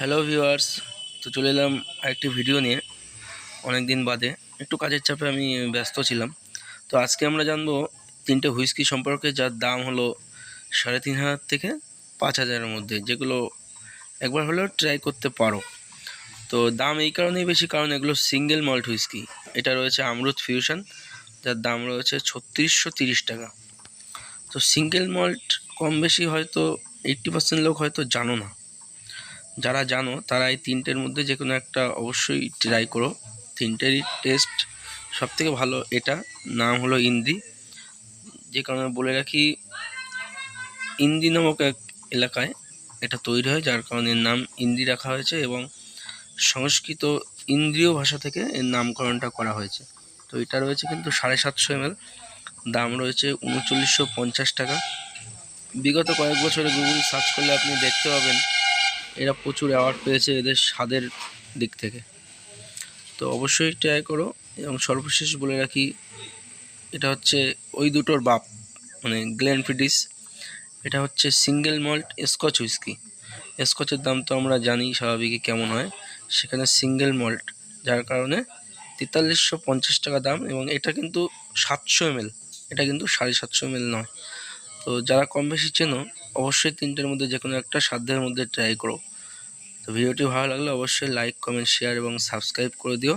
Hello viewers তো চলে এলাম আরেকটি ভিডিও নিয়ে অনেক দিন বাদে। একটু কাজের চাপে আমি ব্যস্ত ছিলাম। তো আজকে আমরা জানব তিনটে হুইস্কি সম্পর্কে, যার দাম হলো সাড়ে তিন হাজার থেকে পাঁচ হাজারের মধ্যে, যেগুলো একবার হলেও ট্রাই করতে পারো। তো দাম এই কারণেই বেশি, কারণ এগুলো সিঙ্গেল মল্ট হুইস্কি। এটা রয়েছে আমরুদ ফিউশন যার দাম রয়েছে ছত্রিশশো তিরিশ টাকা। তো সিঙ্গেল মল্ট কম বেশি হয়তো এইট্টি পার্সেন্ট লোক হয়তো জানো না। যারা জানো, তারা এই তিনটের মধ্যে যে কোনো একটা অবশ্যই ট্রাই করো। তিনটেরই টেস্ট সব থেকে ভালো এটা, নাম হলো ইন্দি। যে কারণে বলে রাখি, ইন্দি নামক এক এলাকায় এটা তৈরি হয়, যার কারণে এর নাম ইন্দি রাখা হয়েছে এবং সংস্কৃত ইন্দ্রিয় ভাষা থেকে এর নামকরণটা করা হয়েছে। তো এটা রয়েছে কিন্তু সাড়ে সাতশো এমএল দাম রয়েছে উনচল্লিশশো পঞ্চাশ টাকা। বিগত কয়েক বছরে গুগল সার্চ করলে আপনি দেখতে পাবেন এরা প্রচুর অ্যাওয়ার্ড পেয়েছে এদের স্বাদের দিক থেকে। তো অবশ্যই ট্রাই করো এবং সর্বশেষ বলে রাখি, এটা হচ্ছে ওই দুটোর বাপ মানে গ্লেন ফিডিস এটা হচ্ছে সিঙ্গেল মল্ট স্কচ হুইস্কি স্কচের দাম তো আমরা জানি স্বাভাবিকই কেমন হয়। সেখানে সিঙ্গেল মল্ট যার কারণে তেতাল্লিশশো পঞ্চাশ টাকা দাম এবং এটা কিন্তু সাতশো এমএল এটা কিন্তু সাড়ে সাতশো এমএল নয়। তো যারা কম বেশি চেনো অবশ্যই তিনটের মধ্যে যে কোনো একটা সাধ্যের মধ্যে ট্রাই করো। তো ভিডিওটি ভালো লাগলে অবশ্যই লাইক কমেন্ট শেয়ার এবং সাবস্ক্রাইব করে দিও।